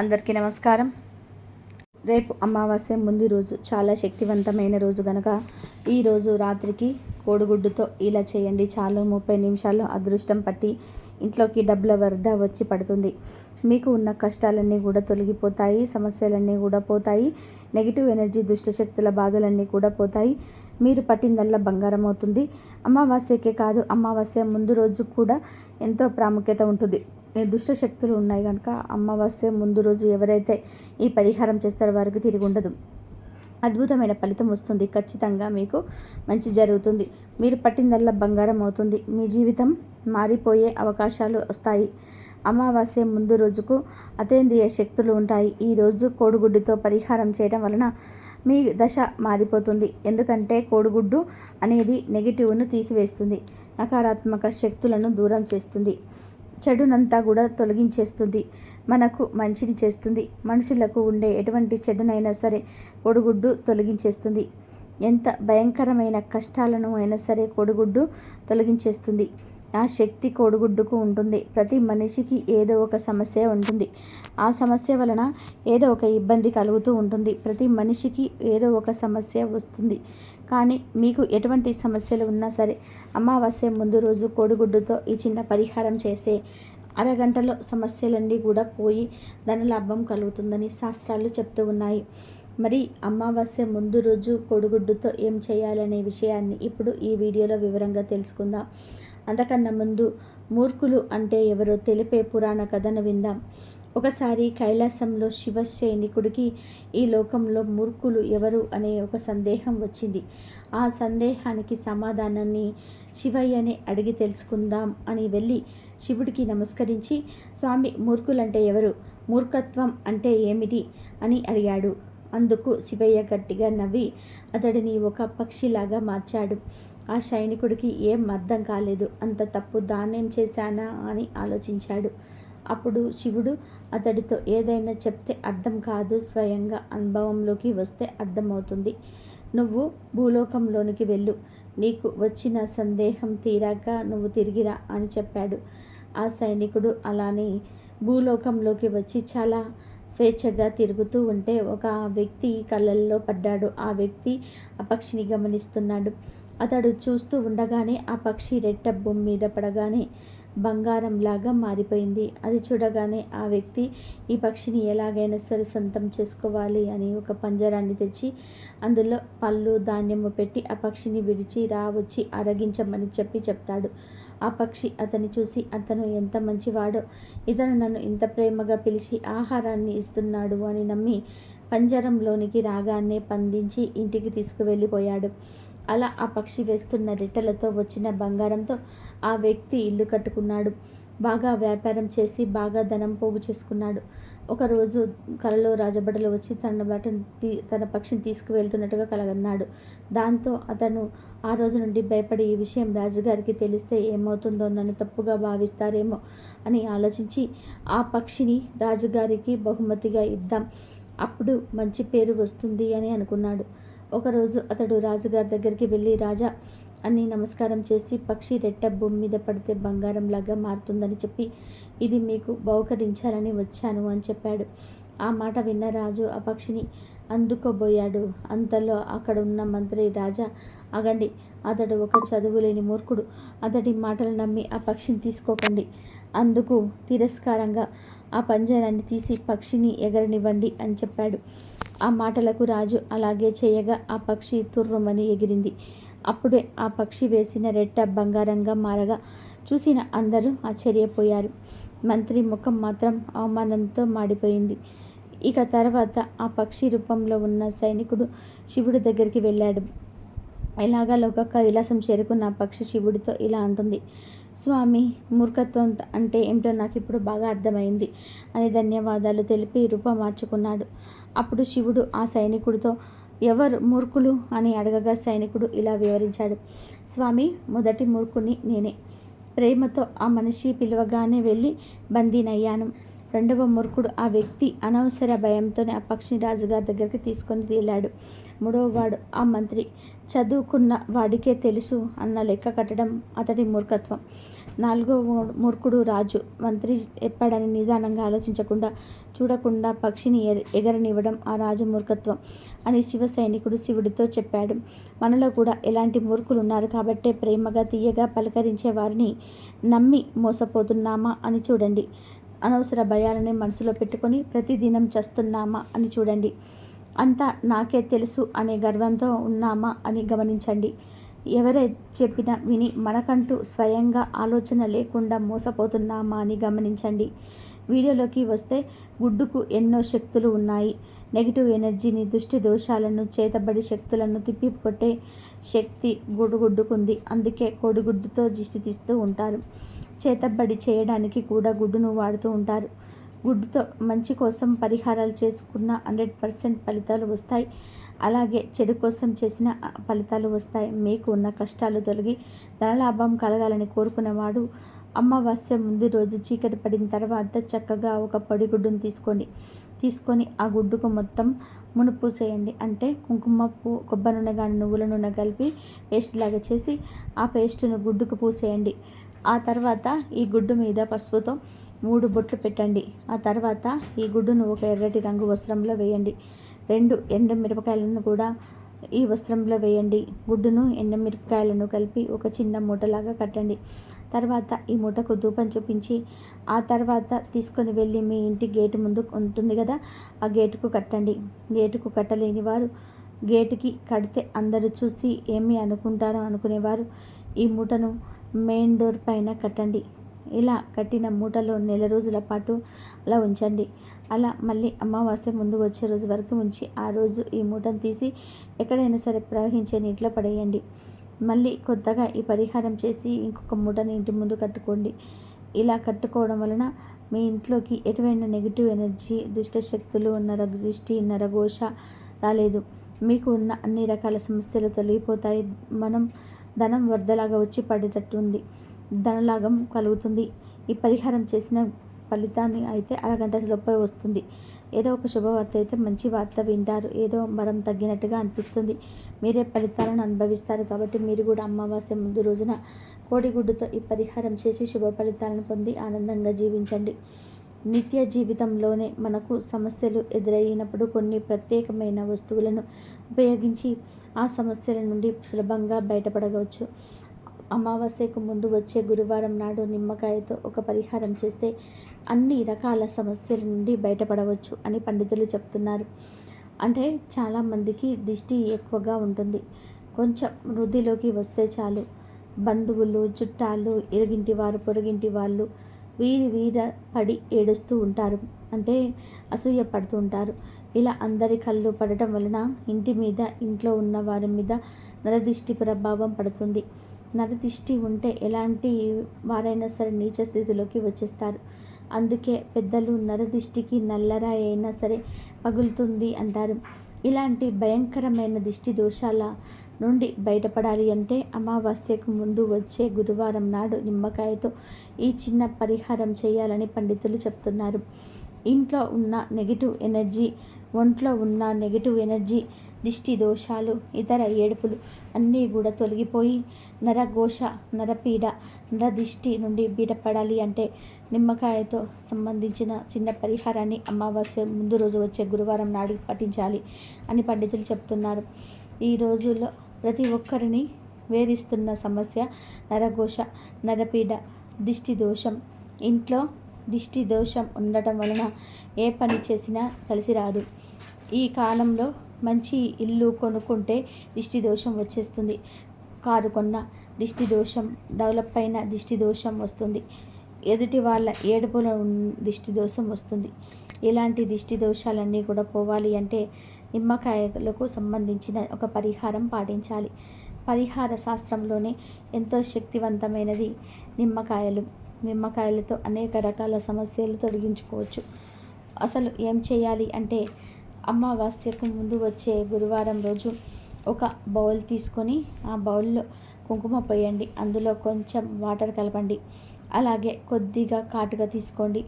అందరికీ నమస్కారం. రేపు అమావాస్య ముందు రోజు చాలా శక్తివంతమైన రోజు గనక ఈరోజు రాత్రికి కోడిగుడ్డుతో ఇలా చేయండి. చాలు ముప్పై నిమిషాల్లో అదృష్టం పట్టి ఇంట్లోకి డబ్బుల వరద వచ్చి పడుతుంది. మీకు ఉన్న కష్టాలన్నీ కూడా తొలగిపోతాయి సమస్యలన్నీ కూడా పోతాయి నెగిటివ్ ఎనర్జీ దుష్టశక్తుల బాధలన్నీ కూడా పోతాయి. మీరు పట్టిందల్లా బంగారం అవుతుంది. అమావాస్యకే కాదు అమావాస్య ముందు రోజు కూడా ఎంతో ప్రాముఖ్యత ఉంటుంది. దుష్ట శక్తులు ఉన్నాయి కనుక అమావాస్య ముందు రోజు ఎవరైతే ఈ పరిహారం చేస్తారో వారికి తిరిగి ఉండదు. అద్భుతమైన ఫలితం వస్తుంది. ఖచ్చితంగా మీకు మంచి జరుగుతుంది. మీరు పట్టిందల్లా బంగారం అవుతుంది. మీ జీవితం మారిపోయే అవకాశాలు వస్తాయి. అమావాస్య ముందు రోజుకు అతేంద్రియ శక్తులు ఉంటాయి. ఈరోజు కోడిగుడ్డుతో పరిహారం చేయడం వలన మీ దశ మారిపోతుంది. ఎందుకంటే కోడిగుడ్డు అనేది నెగిటివ్ను తీసివేస్తుంది. నకారాత్మక శక్తులను దూరం చేస్తుంది. చెడునంతా కూడా తొలగించేస్తుంది. మనకు మంచిని చేస్తుంది. మనుషులకు ఉండే ఎటువంటి చెడునైనా సరే కొడుగుడ్డు తొలగించేస్తుంది. ఎంత భయంకరమైన కష్టాలను అయినా సరే కోడిగుడ్డు తొలగించేస్తుంది. ఆ శక్తి కోడిగుడ్డుకు ఉంటుంది. ప్రతి మనిషికి ఏదో ఒక సమస్య ఉంటుంది. ఆ సమస్య వలన ఏదో ఒక ఇబ్బంది కలుగుతూ ఉంటుంది. ప్రతి మనిషికి ఏదో ఒక సమస్య వస్తుంది. కానీ మీకు ఎటువంటి సమస్యలు ఉన్నా సరే అమావాస్య ముందు రోజు కోడిగుడ్డుతో ఈ చిన్న పరిహారం చేస్తే అరగంటలో సమస్యలన్నీ కూడా పోయి ధనలాభం కలుగుతుందని శాస్త్రాలు చెప్తూ ఉన్నాయి. మరి అమావాస్య ముందు రోజు కొడుగుడ్డుతో ఏం చేయాలనే విషయాన్ని ఇప్పుడు ఈ వీడియోలో వివరంగా తెలుసుకుందాం. అంతకన్నా ముందు మూర్ఖులు అంటే ఎవరో తెలిపే పురాణ కథను విందాం. ఒకసారి కైలాసంలో శివ సైనికుడికి ఈ లోకంలో మూర్ఖులు ఎవరు అనే ఒక సందేహం వచ్చింది. ఆ సందేహానికి సమాధానాన్ని శివయ్యని అడిగి తెలుసుకుందాం అని వెళ్ళి శివుడికి నమస్కరించి స్వామి మూర్ఖులంటే ఎవరు? మూర్ఖత్వం అంటే ఏమిటి? అని అడిగాడు. అందుకు శివయ్య గట్టిగా నవ్వి అతడిని ఒక పక్షిలాగా మార్చాడు. ఆ సైనికుడికి ఏం అర్థం కాలేదు. అంత తప్పు దాన్నేం చేశానా అని ఆలోచించాడు. అప్పుడు శివుడు అతడితో ఏదైనా చెప్తే అర్థం కాదు స్వయంగా అనుభవంలోకి వస్తే అర్థమవుతుంది. నువ్వు భూలోకంలోనికి వెళ్ళు. నీకు వచ్చిన సందేహం తీరాక నువ్వు తిరిగిరా అని చెప్పాడు. ఆ సైనికుడు అలానే భూలోకంలోకి వచ్చి చాలా స్వేచ్ఛగా తిరుగుతూ ఉంటే ఒక వ్యక్తి కళ్ళల్లో పడ్డాడు. ఆ వ్యక్తి అపక్షిని గమనిస్తున్నాడు. అతడు చూస్తూ ఉండగానే ఆ పక్షి రెట్ట భూమి మీద పడగానే బంగారంలాగా మారిపోయింది. అది చూడగానే ఆ వ్యక్తి ఈ పక్షిని ఎలాగైనా సరే సొంతం చేసుకోవాలి అని ఒక పంజరాన్ని తెచ్చి అందులో పళ్ళు ధాన్యము పెట్టి ఆ పక్షిని విడిచి రావచ్చి అరగించమని చెప్పి చెప్తాడు. ఆ పక్షి అతన్ని చూసి అతను ఎంత మంచివాడో ఇతను నన్ను ఇంత ప్రేమగా పిలిచి ఆహారాన్ని ఇస్తున్నాడు అని నమ్మి పంజరంలోనికి రాగానే పందించి ఇంటికి తీసుకువెళ్ళిపోయాడు. అలా ఆ పక్షి వేస్తున్న రెట్టెలతో వచ్చిన బంగారంతో ఆ వ్యక్తి ఇల్లు కట్టుకున్నాడు. బాగా వ్యాపారం చేసి బాగా ధనం పోగు చేసుకున్నాడు. ఒకరోజు కలలో రాజబడలు వచ్చి తన బటన్ తన పక్షిని తీసుకువెళ్తున్నట్టుగా కలగన్నాడు. దాంతో అతను ఆ రోజు నుండి భయపడి ఈ విషయం రాజుగారికి తెలిస్తే ఏమవుతుందో నన్ను తప్పుగా భావిస్తారేమో అని ఆలోచించి ఆ పక్షిని రాజుగారికి బహుమతిగా ఇద్దాం. అప్పుడు మంచి పేరు వస్తుంది అని అనుకున్నాడు. ఒకరోజు అతడు రాజుగారి దగ్గరికి వెళ్ళి రాజా అని నమస్కారం చేసి పక్షి రెట్ట భూమి మీద పడితే బంగారంలాగా మారుతుందని చెప్పి ఇది మీకు బహుకరించాలని వచ్చాను అని చెప్పాడు. ఆ మాట విన్న రాజు ఆ పక్షిని అందుకోబోయాడు. అంతలో అక్కడ ఉన్న మంత్రి రాజా అగండి అతడు ఒక చదువులేని మూర్ఖుడు. అతడి మాటలు నమ్మి ఆ పక్షిని తీసుకోకండి. అందుకు తిరస్కారంగా ఆ పంజరాన్ని తీసి పక్షిని ఎగరనివ్వండి అని చెప్పాడు. ఆ మాటలకు రాజు అలాగే చేయగా ఆ పక్షి తుర్రుమని ఎగిరింది. అప్పుడే ఆ పక్షి వేసిన రెట్ట బంగారంగా మారగా చూసిన అందరూ ఆశ్చర్యపోయారు. మంత్రి ముఖం మాత్రం అవమానంతో మాడిపోయింది. ఇక తర్వాత ఆ పక్షి రూపంలో ఉన్న సైనికుడు శివుడి దగ్గరికి వెళ్ళాడు. ఎలాగలోక కైలాసం చేరుకున్న పక్షి శివుడితో ఇలా అంటుంది. స్వామి మూర్ఖత్వం అంటే ఏమిటో నాకు ఇప్పుడు బాగా అర్థమైంది అని ధన్యవాదాలు తెలిపి రూపం మార్చుకున్నాడు. అప్పుడు శివుడు ఆ సైనికుడితో ఎవరు మూర్ఖులు అని అడగగా సైనికుడు ఇలా వివరించాడు. స్వామి మొదటి మూర్ఖుని నేనే. ప్రేమతో ఆ మనిషి పిలవగానే వెళ్ళి బందీనయ్యాను. రెండవ మూర్ఖుడు ఆ వ్యక్తి అనవసర భయంతోనే ఆ పక్షిని రాజుగారి దగ్గరికి తీసుకొని వెళ్ళాడు. మూడవవాడు ఆ మంత్రి. చదువుకున్న వాడికే తెలుసు అన్న లెక్క కట్టడం అతడి మూర్ఖత్వం. నాలుగో మూర్ఖుడు రాజు. మంత్రి ఎప్పడని నిదానంగా ఆలోచించకుండా చూడకుండా పక్షిని ఎగరనివ్వడం ఆ రాజు మూర్ఖత్వం అని శివ సైనికుడు శివుడితో చెప్పాడు. మనలో కూడా ఎలాంటి మూర్ఖులు ఉన్నారు కాబట్టే ప్రేమగా తీయగా పలకరించే వారిని నమ్మి మోసపోతున్నామా అని చూడండి. అనవసర భయాలని మనసులో పెట్టుకొని ప్రతిదినం చస్తున్నామా అని చూడండి. అంతా నాకే తెలుసు అనే గర్వంతో ఉన్నామా అని గమనించండి. ఎవరే చెప్పినా విని మనకంటూ స్వయంగా ఆలోచన లేకుండా మోసపోతున్నామా అని గమనించండి. వీడియోలోకి వస్తే గుడ్డుకు ఎన్నో శక్తులు ఉన్నాయి. నెగిటివ్ ఎనర్జీని దుష్టి దోషాలను చేతబడి శక్తులను తిప్పికొట్టే శక్తి గుడ్డుకుంది. అందుకే కోడిగుడ్డుతో దిష్టి తీస్తూ ఉంటారు. చేతబడి చేయడానికి కూడా గుడ్డును వాడుతూ ఉంటారు. గుడ్డుతో మంచి కోసం పరిహారాలు చేసుకున్న హండ్రెడ్ పర్సెంట్ ఫలితాలు వస్తాయి. అలాగే చెడు కోసం చేసిన ఫలితాలు వస్తాయి. మీకు ఉన్న కష్టాలు తొలగి ధనలాభం కలగాలని కోరుకునేవాడు అమావాస్య ముందు రోజు చీకటి పడిన తర్వాత చక్కగా ఒక పొడి గుడ్డును తీసుకోండి. తీసుకొని ఆ గుడ్డుకు మొత్తం మునుపు చేయండి. అంటే కుంకుమ పూ కొబ్బరి నూనె కానీ నువ్వుల నూనె కలిపి పేస్ట్ లాగా చేసి ఆ పేస్ట్ను గుడ్డుకు పూసేయండి. ఆ తర్వాత ఈ గుడ్డు మీద పసుపుతో మూడు బొట్లు పెట్టండి. ఆ తర్వాత ఈ గుడ్డును ఒక ఎర్రటి రంగు వస్త్రంలో వేయండి. రెండు ఎండు మిరపకాయలను కూడా ఈ వస్త్రంలో వేయండి. గుడ్డును ఎండమిరపకాయలను కలిపి ఒక చిన్న మూటలాగా కట్టండి. తర్వాత ఈ మూటకు ధూపం చూపించి ఆ తర్వాత తీసుకొని వెళ్ళి మీ ఇంటి గేటు ముందు ఉంటుంది కదా ఆ గేటుకు కట్టండి. గేటుకు కట్టలేని వారు గేటుకి కడితే అందరూ చూసి ఏమి అనుకుంటారో అనుకునేవారు. ఈ మూటను మెయిన్ డోర్ పైన కట్టండి. ఇలా కట్టిన మూటలో నెల రోజుల పాటు అలా ఉంచండి. అలా మళ్ళీ అమావాస్య ముందు వచ్చే రోజు వరకు ఉంచి ఆ రోజు ఈ మూటను తీసి ఎక్కడైనా సరే ప్రవహించే నీటిలో పడేయండి. మళ్ళీ కొత్తగా ఈ పరిహారం చేసి ఇంకొక మూటని ఇంటి ముందు కట్టుకోండి. ఇలా కట్టుకోవడం వలన మీ ఇంట్లోకి ఎటువంటి నెగిటివ్ ఎనర్జీ దుష్ట శక్తులు నరదృష్టి నరఘోష రాలేదు. మీకు ఉన్న అన్ని రకాల సమస్యలు తొలగిపోతాయి. మనం ధనం వరదలాగా వచ్చి పడేటట్టు ఉంది ధనలాగం కలుగుతుంది. ఈ పరిహారం చేసిన ఫలితాన్ని అయితే అరగంట లోపే వస్తుంది. ఏదో ఒక శుభవార్త అయితే మంచి వార్త వింటారు. ఏదో మరం తగ్గినట్టుగా అనిపిస్తుంది. మీరే ఫలితాలను అనుభవిస్తారు కాబట్టి మీరు కూడా అమావాస్య ముందు రోజున కోడిగుడ్డుతో ఈ పరిహారం చేసి శుభ ఫలితాలను పొంది ఆనందంగా జీవించండి. నిత్య జీవితంలోనే మనకు సమస్యలు ఎదురయ్యినప్పుడు కొన్ని ప్రత్యేకమైన వస్తువులను ఉపయోగించి ఆ సమస్యల నుండి సులభంగా బయటపడవచ్చు. అమావాస్యకు ముందు వచ్చే గురువారం నాడు నిమ్మకాయతో ఒక పరిహారం చేస్తే అన్ని రకాల సమస్యల నుండి బయటపడవచ్చు అని పండితులు చెప్తున్నారు. అంటే చాలామందికి దిష్టి ఎక్కువగా ఉంటుంది. కొంచెం వృద్ధిలోకి వస్తే చాలు. బంధువులు చుట్టాలు ఇరుగింటి వారు పొరుగింటి వాళ్ళు వీరి వీర పడి ఏడుస్తూ ఉంటారు. అంటే అసూయ పడుతూ ఉంటారు. ఇలా అందరి కళ్ళు పడటం వలన ఇంటి మీద ఇంట్లో ఉన్న వారి మీద నరదిష్టి ప్రభావం పడుతుంది. నరదిష్టి ఉంటే ఎలాంటి వారైనా సరే నీచ స్థితిలోకి వచ్చేస్తారు. అందుకే పెద్దలు నరదిష్టికి నల్లరాయి అయినా సరే పగులుతుంది అంటారు. ఇలాంటి భయంకరమైన దిష్టి దోషాల నుండి బయటపడాలి అంటే అమావాస్యకు ముందు వచ్చే గురువారం నాడు నిమ్మకాయతో ఈ చిన్న పరిహారం చేయాలని పండితులు చెప్తున్నారు. ఇంట్లో ఉన్న నెగిటివ్ ఎనర్జీ ఒంట్లో ఉన్న నెగిటివ్ ఎనర్జీ దిష్టి దోషాలు ఇతర ఏడుపులు అన్నీ కూడా తొలగిపోయి నరఘోష నరపీడ నరదిష్టి నుండి బీటపడాలి అంటే నిమ్మకాయతో సంబంధించిన చిన్న పరిహారాన్ని అమావాస్య ముందు రోజు వచ్చే గురువారం నాడు పఠించాలి అని పండితులు చెప్తున్నారు. ఈ రోజుల్లో ప్రతి ఒక్కరిని వేధిస్తున్న సమస్య నరఘోష నరపీడ దిష్టి దోషం ఇంట్లో దిష్టి దోషం ఉండటం వలన ఏ పని చేసినా కలిసి రాదు ఈ కాలంలో మంచి ఇల్లు కొనుక్కుంటే దిష్టి దోషం వచ్చేస్తుంది. కారు కొన్న దిష్టి దోషం డెవలప్ అయిన దిష్టి దోషం వస్తుంది. ఎదుటి వాళ్ళ ఏడుపులో దిష్టి దోషం వస్తుంది. ఇలాంటి దిష్టి దోషాలన్నీ కూడా పోవాలి అంటే నిమ్మకాయలకు సంబంధించిన ఒక పరిహారం పాటించాలి. పరిహార శాస్త్రంలోనే ఎంతో శక్తివంతమైనది నిమ్మకాయలు. నిమ్మకాయలతో అనేక రకాల సమస్యలు తొలగించుకోవచ్చు. అసలు ఏం చేయాలి అంటే అమావాస్యకు ముందు వచ్చే గురువారం రోజు ఒక బౌల్ తీసుకొని ఆ బౌల్లో కుంకుమ పోయండి. అందులో కొంచెం వాటర్ కలపండి. అలాగే కొద్దిగా కాటుగా తీసుకోండి.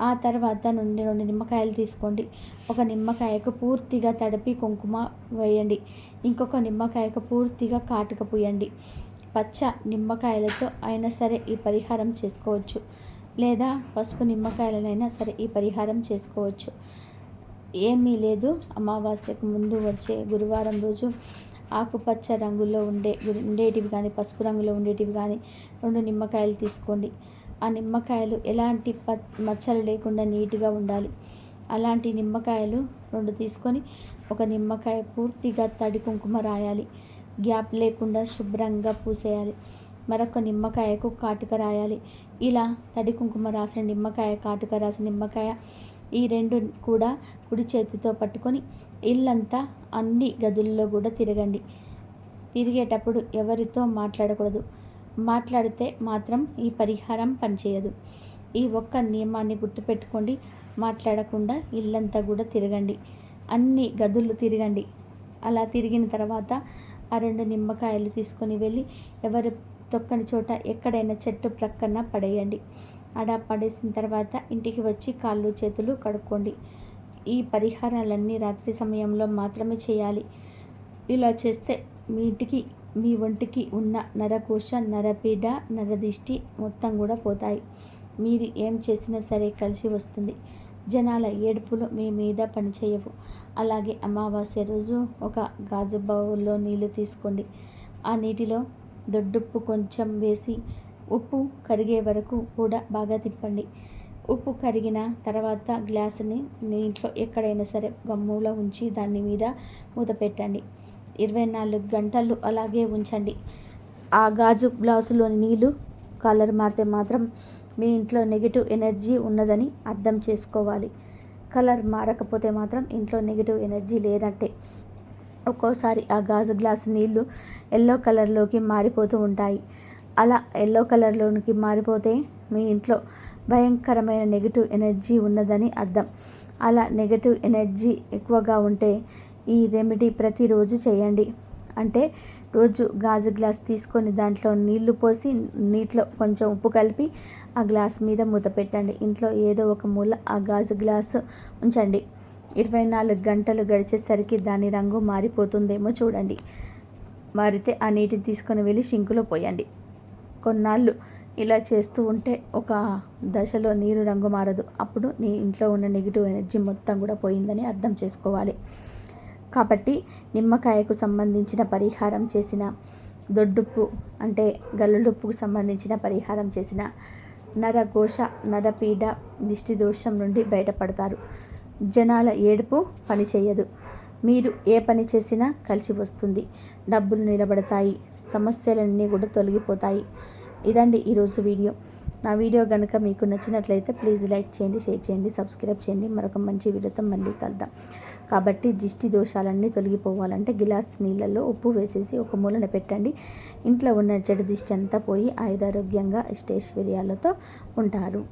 ఆ తర్వాత నుండి రెండు నిమ్మకాయలు తీసుకోండి. ఒక నిమ్మకాయకు పూర్తిగా తడిపి కుంకుమ వేయండి. ఇంకొక నిమ్మకాయకు పూర్తిగా కాటుగా పూయండి. పచ్చ నిమ్మకాయలతో అయినా సరే ఈ పరిహారం చేసుకోవచ్చు. లేదా పసుపు నిమ్మకాయలనైనా సరే ఈ పరిహారం చేసుకోవచ్చు. ఏమీ లేదు. అమావాస్యకు ముందు వచ్చే గురువారం రోజు ఆకుపచ్చ రంగులో ఉండే ఉండేటివి కానీ పసుపు రంగులో ఉండేటివి కానీ రెండు నిమ్మకాయలు తీసుకోండి. ఆ నిమ్మకాయలు ఎలాంటి ప మచ్చలు లేకుండా నీట్గా ఉండాలి. అలాంటి నిమ్మకాయలు రెండు తీసుకొని ఒక నిమ్మకాయ పూర్తిగా తడి కుంకుమ రాయాలి. గ్యాప్ లేకుండా శుభ్రంగా పూసేయాలి. మరొక నిమ్మకాయకు కాటుక రాయాలి. ఇలా తడి కుంకుమ రాసిన నిమ్మకాయ కాటుక రాసిన నిమ్మకాయ ఈ రెండు కూడా కుడి చేతితో పట్టుకొని ఇల్లంతా అన్ని గదుల్లో కూడా తిరగండి. తిరిగేటప్పుడు ఎవరితో మాట్లాడకూడదు. మాట్లాడితే మాత్రం ఈ పరిహారం పనిచేయదు. ఈ ఒక్క నియమాన్ని గుర్తుపెట్టుకోండి. మాట్లాడకుండా ఇల్లంతా కూడా తిరగండి. అన్ని గదులు తిరగండి. అలా తిరిగిన తర్వాత ఆ రెండు నిమ్మకాయలు తీసుకొని వెళ్ళి ఎవరు తొక్కని చోట ఎక్కడైనా చెట్టు ప్రక్కన పడేయండి. అడ పడేసిన తర్వాత ఇంటికి వచ్చి కాళ్ళు చేతులు కడుక్కోండి. ఈ పరిహారాలన్నీ రాత్రి సమయంలో మాత్రమే చేయాలి. ఇలా చేస్తే మీ ఇంటికి మీ ఒంటికి ఉన్న నరకోశ నరపీడ నరదిష్టి మొత్తం కూడా పోతాయి. మీరు ఏం చేసినా సరే కలిసి వస్తుంది. జనాల ఏడుపులు మీ మీద పనిచేయవు. అలాగే అమావాస్య రోజు ఒక గాజు బౌల్లో నీళ్ళు తీసుకోండి. ఆ నీటిలో దొడ్డుప్పు కొంచెం వేసి ఉప్పు కరిగే వరకు కూడా బాగా తిప్పండి. ఉప్పు కరిగిన తర్వాత గ్లాసుని నీటిలో ఎక్కడైనా సరే గమ్ములో ఉంచి దాని మీద మూత పెట్టండి. ఇరవై నాలుగు గంటలు అలాగే ఉంచండి. ఆ గాజు గ్లాసులో నీళ్ళు కలర్ మారితే మాత్రం మీ ఇంట్లో నెగిటివ్ ఎనర్జీ ఉన్నదని అర్థం చేసుకోవాలి. కలర్ మారకపోతే మాత్రం ఇంట్లో నెగిటివ్ ఎనర్జీ లేనట్టే. ఒక్కోసారి ఆ గాజు గ్లాసు నీళ్ళు ఎల్లో కలర్లోకి మారిపోతూ ఉంటాయి. అలా ఎల్లో కలర్లోనికి మారిపోతే మీ ఇంట్లో భయంకరమైన నెగిటివ్ ఎనర్జీ ఉన్నదని అర్థం. అలా నెగిటివ్ ఎనర్జీ ఎక్కువగా ఉంటే ఈ రెమెడీ ప్రతిరోజు చేయండి. అంటే రోజు గాజు గ్లాస్ తీసుకొని దాంట్లో నీళ్ళు పోసి నీటిలో కొంచెం ఉప్పు కలిపి ఆ గ్లాస్ మీద మూత పెట్టండి. ఇంట్లో ఏదో ఒక మూల ఆ గాజు గ్లాసు ఉంచండి. ఇరవై నాలుగు గంటలు గడిచేసరికి దాని రంగు మారిపోతుందేమో చూడండి. మారితే ఆ నీటిని తీసుకొని వెళ్ళి షింకులో పోయండి. కొన్నాళ్ళు ఇలా చేస్తూ ఉంటే ఒక దశలో నీరు రంగు మారదు. అప్పుడు నీ ఇంట్లో ఉన్న నెగిటివ్ ఎనర్జీ మొత్తం కూడా పోయిందని అర్థం చేసుకోవాలి. కాబట్టి నిమ్మకాయకు సంబంధించిన పరిహారం చేసిన దొడ్డుప్పు అంటే గల్లుడుప్పుకు సంబంధించిన పరిహారం చేసిన నరఘోష నరపీడ దిష్టి దోషం నుండి బయటపడతారు. జనాల ఏడుపు పని చేయదు. మీరు ఏ పని చేసినా కలిసి వస్తుంది. డబ్బులు నిలబడతాయి. సమస్యలన్నీ కూడా తొలగిపోతాయి. ఇదండి ఈరోజు వీడియో. నా వీడియో కనుక మీకు నచ్చినట్లయితే ప్లీజ్ లైక్ చేయండి షేర్ చేయండి సబ్స్క్రైబ్ చేయండి. మరొక మంచి వీడియోతో మళ్ళీ కలుద్దాం. కాబట్టి దిష్టి దోషాలన్నీ తొలగిపోవాలంటే గిలాస్ నీళ్ళల్లో ఉప్పు వేసేసి ఒక మూలన పెట్టండి. ఇంట్లో ఉన్న చెడు దిష్టి అంతా పోయి ఆయుధారోగ్యంగా ఇష్టైశ్వర్యాలతో ఉంటారు.